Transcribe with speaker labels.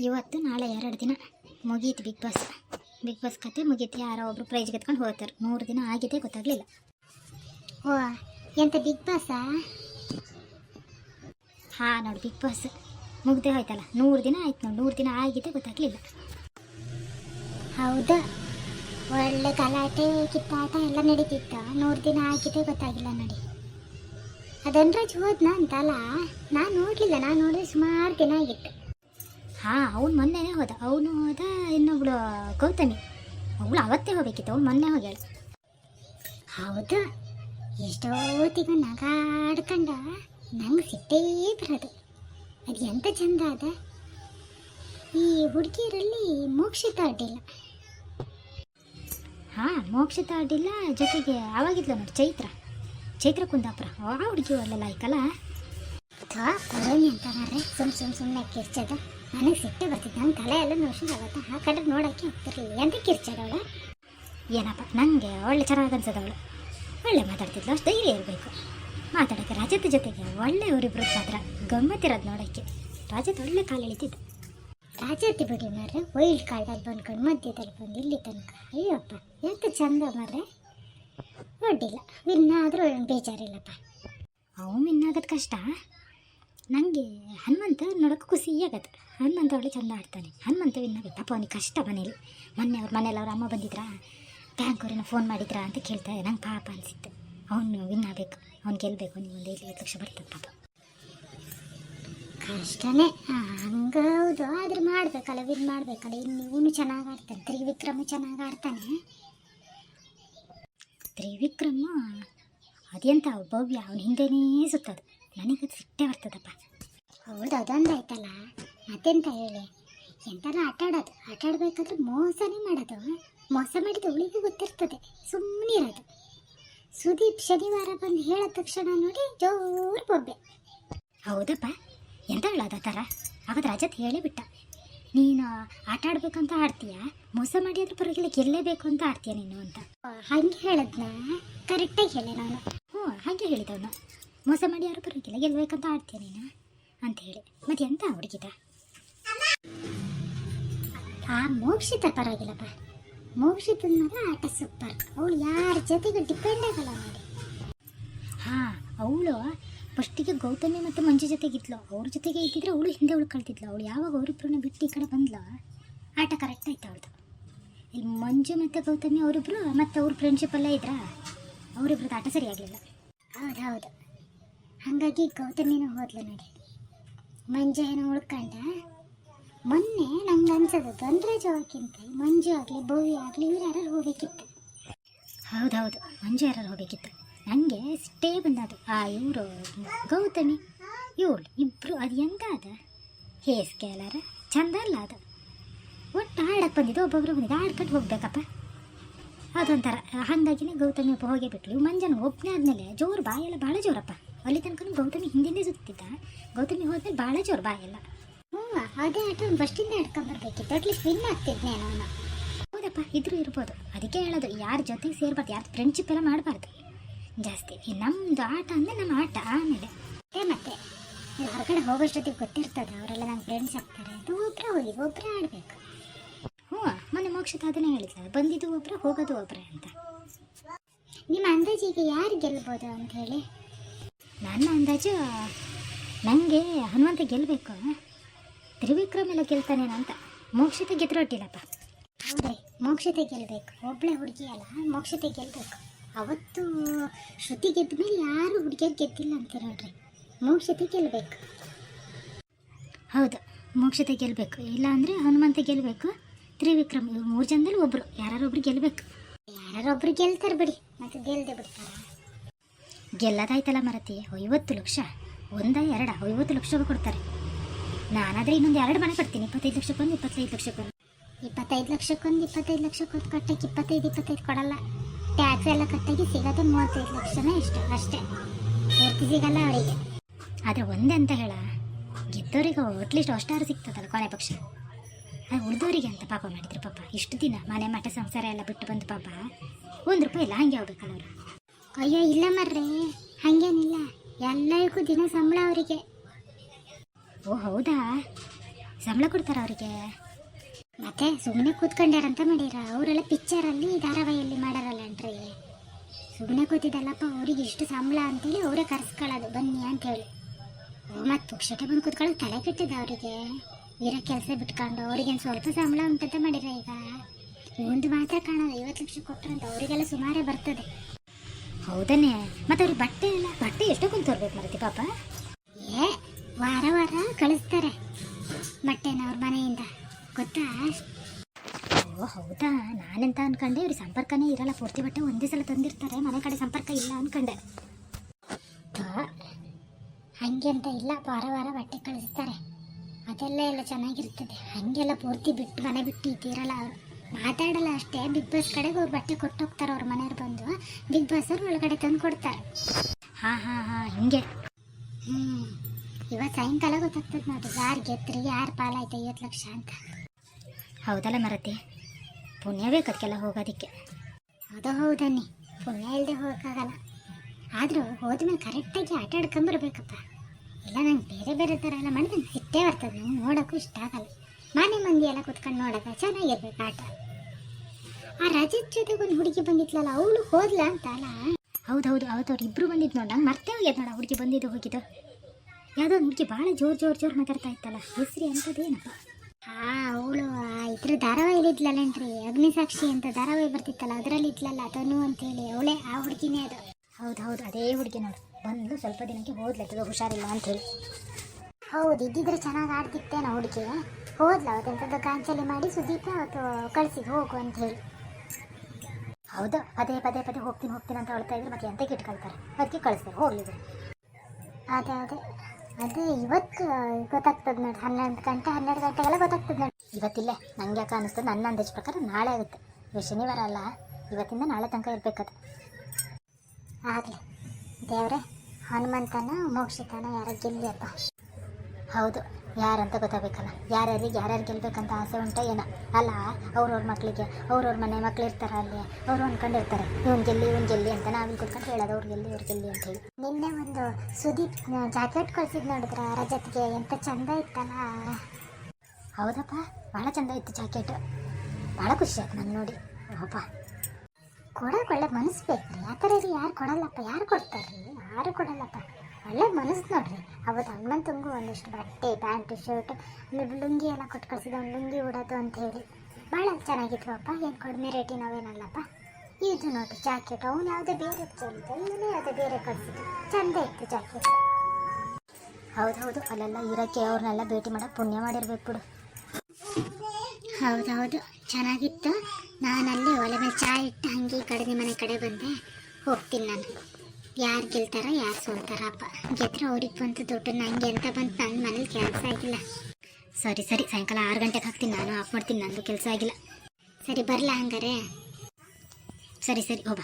Speaker 1: ಇವತ್ತು ನಾಳೆ ಎರಡು ದಿನ ಮುಗೀತು ಬಿಗ್ ಬಾಸ್ ಬಿಗ್ ಬಾಸ್ ಕತೆ ಮುಗೀತು. ಯಾರೋ ಒಬ್ರು ಪ್ರೈಜ್ ಕತ್ಕೊಂಡು ಹೋಗ್ತಾರೆ. ಮೂರು ದಿನ ಆಗಿದೆ, ಗೊತ್ತಾಗಲಿಲ್ಲ. ಓ, ಎಂತ ಬಿಗ್ ಬಾಸಾ ಹಾಂ, ನೋಡಿ ಬಿಗ್ ಬಾಸ್ ಮುಗ್ದೇ ಹೋಯ್ತಲ್ಲ. ನೂರು ದಿನ ಆಯ್ತು ನೋಡಿ. ನೂರು ದಿನ ಆಗಿದೆ, ಗೊತ್ತಾಗಲಿಲ್ಲ. ಹೌದಾ. ಒಳ್ಳೆ ಗಲಾಟೆ, ಕಿತ್ತಾಟ ಎಲ್ಲ ನಡೀತಿತ್ತು. ನೂರು ದಿನ ಆಗಿದೆ, ಗೊತ್ತಾಗಿಲ್ಲ ನೋಡಿ. ಅದನ್ರಾಜ್ ಹೋದ್ನ ಅಂತಲ್ಲ? ನಾನು ನೋಡಲಿಲ್ಲ. ನಾನು ನೋಡಿದ್ರೆ ಸುಮಾರು ದಿನ ಆಗಿತ್ತು. ಹಾಂ, ಅವ್ನು ಮೊನ್ನೆನೇ ಹೋದ. ಅವನು ಹೋದ ಇನ್ನೊಬ್ಳು ಗೌತಮಿ. ಅವಳು ಅವತ್ತೇ ಹೋಗಬೇಕಿತ್ತು. ಅವಳು ಮೊನ್ನೆ ಹೋಗ್ಯಾಳ. ಹೌದಾ. ಎಷ್ಟೊತ್ತಿಗೆ ನಗಾಡ್ಕಂಡ. ನಂಗೆ ಸಿಟ್ಟೇ ಬರೋದು. ಅದು ಎಂತ ಚಂದ ಅದ? ಈ ಹುಡುಗಿಯರಲ್ಲಿ ಮೋಕ್ಷಿತ ಅಡ್ಡಿಲ್ಲ. ಹಾಂ, ಮೋಕ್ಷಿತ ಅಡ್ಡಿಲ್ಲ. ಜೊತೆಗೆ ಅವಾಗಿದ್ಲ ನೋಡಿ, ಚೈತ್ರ. ಚೈತ್ರ ಕುಂದಾಪುರ. ಆ ಹುಡುಗಿ ಒಳ್ಳೆ ಲಾಯ್ಕಲ್ಲ ಅಂತ ಸುಮ್ ಸುಮ್ ಸುಮ್ಮನೆ ಕಿರ್ಚದ. ನನಗೆ ಸಿಟ್ಟು ಬರ್ತಿತ್ತು. ನನ್ನ ತಲೆ ಎಲ್ಲ ನೋಡ್ಕೊಂಡು ಆಗುತ್ತೆ. ಆ ಕಡೆ ನೋಡೋಕ್ಕೆ ಹೋಗ್ತಿರ್ಲಿಲ್ಲ ಎಂತ ಅವಳು? ಏನಪ್ಪ ನನಗೆ ಒಳ್ಳೆ ಚೆನ್ನಾಗಿ ಅನ್ಸದವಳು. ಒಳ್ಳೆ ಮಾತಾಡ್ತಿದ್ಲು ಅಷ್ಟು ಧೈರ್ಯ ಇರಬೇಕು. ಮಾತಾಡೋಕ್ಕೆ ರಾಜದ ಜೊತೆಗೆ ಒಳ್ಳೆ ಅವರಿಬ್ರು ಮಾತ್ರ ಗಮ್ಮತ್ತಿರೋದು ನೋಡೋಕ್ಕೆ ರಾಜದ ಒಳ್ಳೆ ಕಾಲು ಎಳಿತಿದ್ದು. ರಾಜತಿ ಬಿಡಿ ಮಾರ್ರೆ. ವೈಲ್ಡ್ ಕಾರ್ಡಲ್ಲಿ ಬಂದ್ಕೊಂಡು ಮಧ್ಯದಲ್ಲಿ ಬಂದು ಇಲ್ಲಿ ತನಕ. ಅಯ್ಯಪ್ಪ, ಎಂತ ಚಂದ ಮಾರ್ರೆ. ಒಡ್ಡಿಲ್ಲ ವಿನ್ ಆದರೂ ಬೇಜಾರಿಲ್ಲಪ್ಪ. ಅವು ವಿನ್ ಕಷ್ಟ. ನನಗೆ ಹನುಮಂತ ನೋಡೋಕೆ ಖುಷಿ ಆಗತ್ತೆ. ಹನುಮಂತ ಒಳ್ಳೆ ಚಂದ ಆಡ್ತಾನೆ. ಹನುಮಂತ ವಿನ್ ಪಾಪ ಅವನಿಗೆ ಕಷ್ಟ ಮನೇಲಿ. ಮೊನ್ನೆ ಅವ್ರ ಮನೇಲಿ ಅವ್ರ ಅಮ್ಮ ಬಂದಿದ್ರಾ? ಬ್ಯಾಂಕ್ ಅವ್ರನ್ನ ಫೋನ್ ಮಾಡಿದ್ರಾ ಅಂತ ಕೇಳ್ತಾ ನಂಗೆ ಪಾಪ ಅನಿಸಿತ್ತು. ಅವನು ವಿನ್ ಆಗಬೇಕು. ಅವ್ನು ಗೆಲ್ಲಬೇಕು ನೀವು ಒಂದು ಐದು ಲಕ್ಷ ಬರ್ತದೆ ಪಾಪ. ಕಷ್ಟನೇ. ಹಂಗೌದು. ಆದ್ರೆ ಮಾಡ್ಬೇಕಲ್ಲ ವಿನ್ ಮಾಡ್ಬೇಕಲ್ಲ. ಇನ್ನು ಇವನು ಚೆನ್ನಾಗಿ ಆಡ್ತಾನೆ. ತ್ರಿವಿಕ್ರಮ ಚೆನ್ನಾಗಿ ಆಡ್ತಾನೆ. ತ್ರಿವಿಕ್ರಮ ಅದೆಂತ ಭವ್ಯ. ಅವನ ಹಿಂದೆನೇ ಸುತ್ತದು. ನನಗೆ ಸಿಟ್ಟೆ ಬರ್ತದಪ್ಪ. ಹೌದು, ಅದೊಂದು ಆಯ್ತಲ್ಲ. ಮತ್ತೆಂತ ಹೇಳಿ? ಎಂತೆಲ್ಲ ಆಟ ಆಡೋದು ಆಟ ಆಡಬೇಕಾದ್ರೆ ಮೋಸನೇ ಮಾಡೋದು. ಮೋಸ ಮಾಡಿದ ಅವಳಿಗೂ ಗೊತ್ತಿರ್ತದೆ. ಸುಮ್ಮನೆ ಇರೋದು. ಸುದೀಪ್ ಶನಿವಾರ ಬಂದು ಹೇಳಿದ ತಕ್ಷಣ ನೋಡಿ ಜೋರು ಬೊಬ್ಬೆ. ಹೌದಪ್ಪ, ಎಂತ ಹೇಳೋದು ಆ ಥರ? ಅವತ್ತು ರಜತ್ ಹೇಳೇ ಬಿಟ್ಟ ನೀನು ಆಟ ಆಡ್ಬೇಕಂತ ಆಡ್ತೀಯ? ಮೋಸ ಮಾಡಿ ಅದ್ರ ಪರವಾಗಿಲ್ಲ ಗೆಲ್ಲೇಬೇಕು ಅಂತ ಆಡ್ತೀಯ ನೀನು ಅಂತ? ಹಂಗೆ ಹೇಳದ್ನ? ಕರೆಕ್ಟಾಗಿ ಹೇಳಿ ನಾನು. ಹ್ಞೂ ಹಾಗೆ ಹೇಳಿದವನು. ಮೋಸ ಮಾಡಿ ಯಾರು ಬರೋಕ್ಕಿಲ್ಲ. ಗೆಲ್ಲಬೇಕಂತ ಆಡ್ತೀಯ ನೀನು? ಅಂತ ಹೇಳಿ. ಮತ್ತೆ ಎಂತ ಹುಡುಗಿದ? ಆ ಮೋಕ್ಷಿತ ಪರವಾಗಿಲ್ಲಪ್ಪ. ಮೋಕ್ಷಿತನ ಮಗ ಆಟ ಸೂಪರ್ ಅವಳು ಯಾರ ಜೊತೆಗೂ ಡಿಪೆಂಡ್ ಆಗಲ್ಲ ನೋಡಿ. ಹಾಂ, ಅವಳು ಫಸ್ಟಿಗೆ ಗೌತಮಿ ಮತ್ತು ಮಂಜು ಜೊತೆಗಿದ್ಲು. ಅವ್ರ ಜೊತೆಗೆ ಇದ್ದಿದ್ರೆ ಅವಳು ಹಿಂದೆ ಉಳ್ಕೊಳ್ತಿದ್ಲು. ಅವಳು ಯಾವಾಗ ಅವರಿಬ್ಬರನ್ನ ಬಿಟ್ಟು ಈ ಕಡೆ ಬಂದ್ಲು? ಆಟ ಕರೆಕ್ಟ್ ಆಯ್ತು ಅವಳ್ದು. ಇಲ್ಲಿ ಮಂಜು ಮತ್ತು ಗೌತಮಿ ಅವರಿಬ್ರು ಮತ್ತು ಅವ್ರ ಫ್ರೆಂಡ್ಶಿಪ್ ಎಲ್ಲ ಇದ್ರ? ಅವರಿಬ್ರದ್ದು ಆಟ ಸರಿಯಾಗಲಿಲ್ಲ. ಹೌದು ಹೌದು. ಹಾಗಾಗಿ ಗೌತಮಿನೂ ಹೋದ್ಲು ನೋಡಿ. ಮಂಜು ಏನೋ ಉಳ್ಕೊಂಡ, ಮೊನ್ನೆ ನಂಗೆ ಅನ್ಸೋದು ಧನ್ರಾಜ್ ಅವಕ್ಕಿಂತ ಮಂಜು ಆಗಲಿ, ಭವ್ಯ ಆಗಲಿ ಇವ್ರು ಯಾರು ಹೋಗ್ಬೇಕಿತ್ತು. ಹೌದೌದು ಮಂಜು ಯಾರು ಹೋಗ್ಬೇಕಿತ್ತು. ನನಗೆ ಸ್ಟೇ ಬಂದದು ಆ ಇವರು, ಗೌತಮಿ. ಇವಳು ಇಬ್ಬರು ಅದು ಎಂತ ಅದ ಹೇಸ್ ಕೇಳಾರ ಚಂದ ಅಲ್ಲ ಅದು. ಒಟ್ಟು ಆಡಕ್ಕೆ ಬಂದಿದ್ದು, ಒಬ್ಬೊಬ್ರು ಬಂದಿದ್ದು ಆಡ್ಕೊಂಡು ಹೋಗ್ಬೇಕಪ್ಪ. ಅದೊಂಥರ. ಹಾಗಾಗಿನೇ ಗೌತಮಿ ಒಬ್ಬ ಹೋಗೇ ಬಿಟ್ಲು. ಮಂಜನ ಒಬ್ಬನೇ ಆದಮೇಲೆ ಜೋರು ಬಾಯೆಲ್ಲ ಭಾಳ ಜೋರಪ್ಪ. ಅಲ್ಲಿ ತನಕ ಗೌತಮಿ ಹಿಂದಿಂದೇ ಸುತ್ತಿದ್ದ. ಗೌತಮಿ ಹೋದ್ಮೇಲೆ ಭಾಳ ಜೋರು ಎಲ್ಲ. ಹ್ಞೂ ಅದೇ ಆಟ ಒಂದು ಫಸ್ಟಿಂದ ಆಡ್ಕೊಂಬರ್ಬೇಕಿತ್ತು ಅಟ್ಲೀಸ್ಟ್ ವಿನ್ ಆಗ್ತಿದ್ನೆ ನಾನು ಹೌದಪ್ಪ, ಇದ್ರೂ ಇರ್ಬೋದು. ಅದಕ್ಕೆ ಹೇಳೋದು, ಯಾರ ಜೊತೆಗೆ ಸೇರ್ಬಾರ್ದು, ಯಾರು ಫ್ರೆಂಡ್ಶಿಪ್ ಎಲ್ಲ ಮಾಡಬಾರ್ದು. ಜಾಸ್ತಿ. ನಮ್ಮದು ಆಟ ಅಂದರೆ ನಮ್ಮ ಆಟ ಆಮೇಲೆ. ಮತ್ತೆ ಮತ್ತೆ ಕಡೆ ಹೊರಗಡೆ ಹೋಗೋಷ್ಟೊತ್ತಿಗೆ ಗೊತ್ತಿರ್ತದೆ, ಅವರೆಲ್ಲ ನನ್ನ ಫ್ರೆಂಡ್ಸ್ ಆಗ್ತಾರೆ. ಅದು ಒಬ್ಬರ ಹೋಗಿ ಒಬ್ಬರೇ ಆಡಬೇಕು. ಹ್ಞೂ, ಮೊನ್ನೆ ಮೋಕ್ಷಿತ ಅದನ್ನೇ ಹೇಳಿದ್ಲ. ಬಂದಿದ್ದು ಒಬ್ಬರೇ ಹೋಗೋದು ಒಬ್ಬರೇ ಅಂತ. ನಿಮ್ಮ ಅಂದಾಜಿಗೆ ಯಾರು ಗೆಲ್ಬೋದು ಅಂತ ಹೇಳಿ. ನನ್ನ ಅಂದಾಜು ನನಗೆ ಹನುಮಂತ ಗೆಲ್ಲಬೇಕು ತ್ರಿವಿಕ್ರಮ್ ಎಲ್ಲ ಅಂತ. ಮೋಕ್ಷತೆ ಗೆದ್ರೊಟ್ಟಿಲ್ಲಪ್ಪ ಹೌದ್ರಿ ಮೋಕ್ಷತೆ ಗೆಲ್ಲಬೇಕು ಒಬ್ಬಳೆ ಹುಡುಗಿ ಅಲ್ಲ, ಮೋಕ್ಷತೆ ಗೆಲ್ಲಬೇಕು ಅವತ್ತು ಶ್ರುತಿ ಗೆದ್ದ ಮೇಲೆ ಯಾರು ಹುಡುಗಿಯರು ಗೆದ್ದಿಲ್ಲ ಅಂತ ನೋಡ್ರಿ. ಮೋಕ್ಷತೆ ಗೆಲ್ಲಬೇಕು ಹೌದು, ಮೋಕ್ಷತೆ ಗೆಲ್ಲಬೇಕು ಇಲ್ಲ ಅಂದರೆ ಹನುಮಂತ ಗೆಲ್ಲಬೇಕು ತ್ರಿವಿಕ್ರಮ್. ಮೂರು ಜನದಲ್ಲಿ ಒಬ್ಬರು ಯಾರೊಬ್ರು ಗೆಲ್ಲಬೇಕು ಯಾರೊಬ್ರು ಗೆಲ್ತಾರೆ ಬಿಡಿ. ಮತ್ತೆ ಗೆಲ್ಲದೆ ಬಿಡ್ತಾರೆ? ಗೆಲ್ಲದಾಯ್ತಲ್ಲ ಮರತಿ, ಐವತ್ತು ಲಕ್ಷ. ಒಂದ, ಎರಡ, ಐವತ್ತು ಲಕ್ಷ ಕೊಡ್ತಾರೆ. ನಾನಾದರೆ ಇನ್ನೊಂದು ಎರಡು ಮನೆ ಕೊಡ್ತೀನಿ ಇಪ್ಪತ್ತೈದು ಲಕ್ಷಕ್ಕೊಂದು ಇಪ್ಪತ್ತೈದು ಲಕ್ಷಕ್ಕೊಂದು. ಇಪ್ಪತ್ತೈದು ಲಕ್ಷಕ್ಕೊಂದು ಇಪ್ಪತ್ತೈದು ಲಕ್ಷಕ್ಕೊಂದು ಕಟ್ಟಕ್ಕೆ ಇಪ್ಪತ್ತೈದು ಇಪ್ಪತ್ತೈದು ಕೊಡಲ್ಲ. ಟ್ಯಾಕ್ಸ್ ಎಲ್ಲ ಕಟ್ಟಾಗಿ ಸಿಗೋದು ಮೂವತ್ತೈದು ಲಕ್ಷನೇ ಇಷ್ಟು, ಅಷ್ಟೇ. ಪೂರ್ತಿ ಸಿಗಲ್ಲ ಅವರಿಗೆ. ಆದರೆ ಒಂದೇ ಅಂತ ಹೇಳ, ಗೆದ್ದವರಿಗೆ ಅಟ್ಲೀಸ್ಟ್ ಅಷ್ಟಾರು ಸಿಗ್ತದಲ್ಲ ಕೊನೆ ಪಕ್ಷ. ಅದು ಉಳಿದವರಿಗೆ ಅಂತ ಪಾಪ ಮಾಡಿದ್ರು ಪಾಪ. ಇಷ್ಟು ದಿನ ಮನೆ, ಮಠ, ಸಂಸಾರ ಎಲ್ಲ ಬಿಟ್ಟು ಬಂದು ಪಾಪ. ಒಂದು ರೂಪಾಯಿ ಇಲ್ಲ, ಹಂಗೆ ಹೋಗ್ಬೇಕಲ್ಲ ಅವರು. ಅಯ್ಯೋ, ಇಲ್ಲ ಮರ್ರೆ. ಹಾಗೇನಿಲ್ಲ. ಎಲ್ಲರಿಗೂ ದಿನ ಸಂಬಳ ಅವರಿಗೆ. ಓ, ಹೌದಾ?
Speaker 2: ಸಂಬಳ ಕೊಡ್ತಾರ ಅವರಿಗೆ? ಮತ್ತೆ ಸುಮ್ಮನೆ ಕೂತ್ಕೊಂಡ್ಯಾರಂತ ಮಾಡ್ಯಾರ ಅವರೆಲ್ಲ ಪಿಕ್ಚರಲ್ಲಿ ಧಾರಾವಾಹಿಯಲ್ಲಿ ಮಾಡಾರಲ್ಲ ಅಂಟ್ರಿ ಸುಮ್ಮನೆ ಕೂತಿದ್ದಲ್ಲಪ್ಪ, ಅವ್ರಿಗೆ ಇಷ್ಟು ಸಂಬಳ ಅಂತೇಳಿ ಅವರೇ ಕರ್ಸ್ಕೊಳ್ಳೋದು. ಬನ್ನಿ ಅಂತೇಳಿ ಮತ್ತು ಪುಕ್ಷಟೆ ಬಂದು ಕೂತ್ಕೊಳ್ಳೋದು ತಲೆ ಕೆಟ್ಟಿದೆ ಅವರಿಗೆ. ಇರೋ ಕೆಲಸ ಬಿಟ್ಕೊಂಡು ಅವ್ರಿಗೇನು ಸ್ವಲ್ಪ ಸಂಬಳ ಉಂಟಂತ ಮಾಡಿರ ಈಗ? ಒಂದು ಮಾತ್ರ ಕಾಣೋದು ಐವತ್ತು ಲಕ್ಷ ಕೊಟ್ಟರಂತ ಅವರಿಗೆಲ್ಲ ಸುಮಾರೇ ಬರ್ತದೆ. ಹೌದನೇ ಮತ್ತೆ ಅವ್ರಿಗೆ ಬಟ್ಟೆ ಇಲ್ಲ ಬಟ್ಟೆ ಎಷ್ಟೊಂದು ತೋರ್ಬೇಕು ಮರತಿ ಪಾಪ? ಏ, ವಾರ ವಾರ ಕಳಿಸ್ತಾರೆ ಬಟ್ಟೆನ ಅವ್ರ ಮನೆಯಿಂದ. ಗೊತ್ತಾ? ಓ, ಹೌದಾ? ನಾನೆಂತ ಅನ್ಕೊಂಡೆ, ಇವ್ರಿಗೆ ಸಂಪರ್ಕನೇ ಇರಲ್ಲ. ಪೂರ್ತಿ ಬಟ್ಟೆ ಒಂದೇ ಸಲ ತಂದಿರ್ತಾರೆ. ಮನೆ ಕಡೆ ಸಂಪರ್ಕ ಇಲ್ಲ ಅನ್ಕೊಂಡೆ. ಹಂಗೆಂತ ಹಂಗೆ ಅಂತ ಇಲ್ಲ. ವಾರ ವಾರ ಬಟ್ಟೆ ಕಳಿಸ್ತಾರೆ. ಅದೆಲ್ಲ ಎಲ್ಲ ಚೆನ್ನಾಗಿರ್ತದೆ. ಹಂಗೆಲ್ಲ ಪೂರ್ತಿ ಬಿಟ್ಟು ಮನೆ ಬಿಟ್ಟು ಇದ್ದೀರಲ್ಲ ಅವರು. ಮಾತಾಡಲ್ಲ ಅಷ್ಟೇ. ಬಿಗ್ ಬಾಸ್ ಕಡೆಗೆ ಅವ್ರು ಬಟ್ಟೆ ಕೊಟ್ಟು ಹೋಗ್ತಾರೆ ಅವ್ರ ಮನೆಯವ್ರು ಬಂದು. ಬಿಗ್ ಬಾಸ್ ಅವ್ರು ಒಳಗಡೆ ತಂದು ಕೊಡ್ತಾರೆ. ಹಾಂ ಹಾಂ ಹಾಂ ಹಿಂಗೆ. ಹ್ಞೂ ಇವತ್ತು ಸಾಯಂಕಾಲ ಗೊತ್ತಾಗ್ತದೆ ನೋಡಿ. ಯಾರು ಗೆದ್ರಿ ಯಾರು ಪಾಲಾಯ್ತು ಐವತ್ತು ಲಕ್ಷ ಅಂತ. ಹೌದಲ್ಲ ಮರತಿ? ಪುಣ್ಯ ಬೇಕು ಅದಕ್ಕೆಲ್ಲ ಹೋಗೋದಕ್ಕೆ. ಅದು ಹೌದನ್ನಿ ಪುಣ್ಯ ಇಲ್ಲದೆ ಹೋಗೋಕ್ಕಾಗಲ್ಲ. ಆದರೂ ಹೋದ್ಮೇಲೆ ಕರೆಕ್ಟಾಗಿ ಆಟ ಆಡ್ಕೊಂಬರ್ಬೇಕಪ್ಪ ಇಲ್ಲ ನಂಗೆ ಬೇರೆ ಬೇರೆ ಥರ ಎಲ್ಲ ಮಾಡಿದ್ರೆ ಇಟ್ಟೇ ಸಿಟ್ಟೇ ಬರ್ತದೆ. ನಂಗೆ ನೋಡೋಕ್ಕೂ ಇಷ್ಟ ಆಗಲ್ಲ. ಮನೆ ಮಂದಿ ಎಲ್ಲ ಕುತ್ಕೊಂಡು ನೋಡೋಕೆ ಚೆನ್ನಾಗಿರ್ಬೇಕು ಆಟ. ಆ ರಜತ್ ಜೊತೆ ಒಂದು ಹುಡುಗಿ ಬಂದಿದ್ಲಲ್ಲ ಅವಳು ಹೋದ್ಲ ಅಂತ ಅಲ್ಲ ಹೌದೌದು ಹೌದು ಅವ್ರು ಇಬ್ರು ಬಂದಿದ್ದು ನೋಡಿ ನಂಗೆ ಮರ್ತೇ ಹೋಗ್ಯದ ನೋಡ ಹುಡುಗಿ ಬಂದಿದ್ದು ಹೋಗಿದ್ದು. ಯಾವುದೋ ಒಂದು ಹುಡುಗಿ ಭಾಳ ಜೋರು ಜೋರು ಜೋರು ಮಾತಾಡ್ತಾ ಇತ್ತಲ್ಲ ಹೆಸ್ರಿ ಅಂತದೇನಪ್ಪ ಹಾ ಅವಳು ಇದ್ರ ಧಾರಾವಾಹಿ ಅಗ್ನಿ ಅಗ್ನಿಸಾಕ್ಷಿ ಅಂತ ಧಾರಾವಾಹಿ ಬರ್ತಿತ್ತಲ್ಲ ಅದರಲ್ಲಿ ಇದ್ಲಲ್ಲ ತನು ಅಂತೇಳಿ ಅವಳೇ ಆ ಹುಡುಗಿನೇ ಅದು. ಹೌದು ಹೌದು ಅದೇ ಹುಡುಗಿ ನೋಡು ಬಂದು ಸ್ವಲ್ಪ ದಿನಕ್ಕೆ ಹೋದ್ಲತ್ತದ ಹುಷಾರಿಲ್ಲ ಅಂತೇಳಿ. ಹೌದು ಇದ್ದಿದ್ರೆ ಚೆನ್ನಾಗಿ ಆಡ್ತಿತ್ತೇನೋ ಹುಡುಗಿ. ಹೋದ್ಲ ಅವತ್ತೆಂಥದ್ದು ಕಾಂಚಲಿ ಮಾಡಿ ಸುದೀಪ ಅವತ್ತು ಕಳ್ಸಿ ಹೋಗು ಅಂತ ಹೇಳಿ. ಹೌದು, ಪದೇ ಪದೇ ಪದೇ ಹೋಗ್ತೀನಿ ಹೋಗ್ತೀನಿ ಅಂತ ಹೇಳ್ತಾ ಇದ್ರು, ಮತ್ತೆ ಎಂತಕ್ಕೆ ಇಟ್ಕೊಳ್ತಾರೆ? ಅದಕ್ಕೆ ಕಳಿಸ್ತಾರೆ, ಹೋಗ್ಲಿ ಅದೇ ಅದೇ. ಅದೇ, ಇವತ್ತು ಗೊತ್ತಾಗ್ತದೆ ನೋಡಿ ಹನ್ನೊಂದು ಗಂಟೆ, ಹನ್ನೆರಡು ಗಂಟೆಗೆಲ್ಲ ಗೊತ್ತಾಗ್ತದೆ ನೋಡಿ. ಇವತ್ತಿಲ್ಲ, ನಂಗೆ ಯಾಕೆ ಅನ್ನಿಸ್ತದೆ? ನನ್ನ ಅಂದಾಜು ಪ್ರಕಾರ ನಾಳೆ ಆಗುತ್ತೆ. ಇವತ್ತು ಶನಿವಾರ ಅಲ್ಲ, ಇವತ್ತಿಂದ ನಾಳೆ ತನಕ ಇರಬೇಕದು. ಆಗಲಿ. ದೇವ್ರೆ, ಹನುಮಂತನ, ಮೋಕ್ಷಿತನ, ಯಾರ ಗೆಲ್ಲಿ ಹೌದು. ಯಾರಂತ ಗೊತ್ತಾಗಬೇಕಲ್ಲ? ಯಾರ್ಯಾರಿಗೆ ಯಾರ್ಯಾರು ಗೆಲ್ಬೇಕಂತ ಆಸೆ ಉಂಟ ಏನೋ? ಅಲ್ಲ, ಅವ್ರವ್ರ ಮಕ್ಕಳಿಗೆ ಅವ್ರವ್ರ ಮನೆ ಮಕ್ಳು ಇರ್ತಾರೆ ಅಲ್ಲಿ, ಅವರು ಅನ್ಕೊಂಡಿರ್ತಾರೆ, ಇವ್ನು ಗೆಲ್ಲಿ ಇವ್ನು ಗೆಲ್ಲಿ ಅಂತ ನಾವಿಲ್ಲಿ ಕುತ್ಕೊಂಡು ಹೇಳೋದು, ಅವ್ರು ಗೆಲ್ಲಿ ಅವ್ರು ಗೆಲ್ಲಿ ಅಂತ ಹೇಳಿ. ನಿನ್ನೆ ಒಂದು ಸುದೀಪ್ ಜಾಕೆಟ್ ಕಳ್ಸಿದ್ ನೋಡಿದ್ರ? ರಜತ್ಗೆ ಎಂತ ಚಂದ ಇತ್ತಲ್ಲ? ಹೌದಪ್ಪ, ಭಾಳ ಚಂದ ಇತ್ತು ಜಾಕೆಟ್. ಭಾಳ ಖುಷಿ ಆಯ್ತು ನಂಗೆ ನೋಡಿ. ಅಪ್ಪ ಕೊಡೋಕೆ ಒಳ್ಳೆ ಮನಸ್ಸು ಬೇಕ್ರಿ. ಆ ಥರ ರೀ ಯಾರು ಕೊಡಲ್ಲಪ್ಪ? ಯಾರು ಕೊಡ್ತಾರ್ರಿ ಯಾರು ಕೊಡಲ್ಲಪ್ಪ? ಒಳ್ಳೆ ಮನಸ್ಸು ನೋಡ್ರಿ. ಅವತ್ತು ಹನುಮಂತಂಗು ಒಂದಿಷ್ಟು ಬಟ್ಟೆ, ಪ್ಯಾಂಟ್, ಶರ್ಟ್ ಲುಂಗಿ ಎಲ್ಲ ಕೊಟ್ಟು ಕಳಿಸಿದ ಒಂದು ಲುಂಗಿ ಉಡೋದು ಅಂತ ಹೇಳಿ. ಭಾಳ ಚೆನ್ನಾಗಿತ್ತು ಅಪ್ಪ. ಏನು ಕಡಿಮೆ ರೇಟಿನವೇನಲ್ಲಪ್ಪ ಇದು ನೋಡಿ, ಜಾಕೆಟ್. ಅವನು ಯಾವುದೇ ಬೇರೆ ಕೇಳಿದ್ದೆ ಯಾವುದೇ ಬೇರೆ ಕಳಿಸಿದ್ದು. ಚಂದ ಇತ್ತು ಜಾಕೆಟ್. ಹೌದೌದು. ಅಲ್ಲೆಲ್ಲ ಇರೋಕ್ಕೆ ಅವ್ರನ್ನೆಲ್ಲ ಭೇಟಿ ಮಾಡೋಕೆ ಪುಣ್ಯ ಮಾಡಿರ್ಬೇಕು ಬಿಡು. ಹೌದೌದು. ಚೆನ್ನಾಗಿತ್ತು. ನಾನಲ್ಲಿ ಒಲೆ ಮೇಲೆ ಚಾ ಇಟ್ಟು ಹಂಗೆ ಕಡಿಮೆ ಕಡೆ ಮನೆ ಕಡೆ ಬಂದೆ. ಹೋಗ್ತೀನಿ ನಾನು. ಯಾರು ಗೆಲ್ತಾರ ಯಾರು ಸೋಲ್ತಾರಪ್ಪ ಗೆದ್ರೆ ಅವ್ರಿಗೆ ಬಂತು ದುಡ್ಡು ನಂಗೆ ಎಂತ ಬಂತು ನನ್ನ ಮನೇಲಿ ಕೆಲಸ ಆಗಿಲ್ಲ. ಸರಿ ಸರಿ, ಸಾಯಂಕಾಲ ಆರು ಗಂಟೆಗೆ ಹಾಕ್ತೀನಿ ನಾನು. ಆಫ್ ಮಾಡ್ತೀನಿ, ನಂದು ಕೆಲಸ ಆಗಿಲ್ಲ. ಸರಿ ಬರಲ್ಲ ಹಂಗಾರೆ? ಸರಿ ಸರಿ ಹೋಗ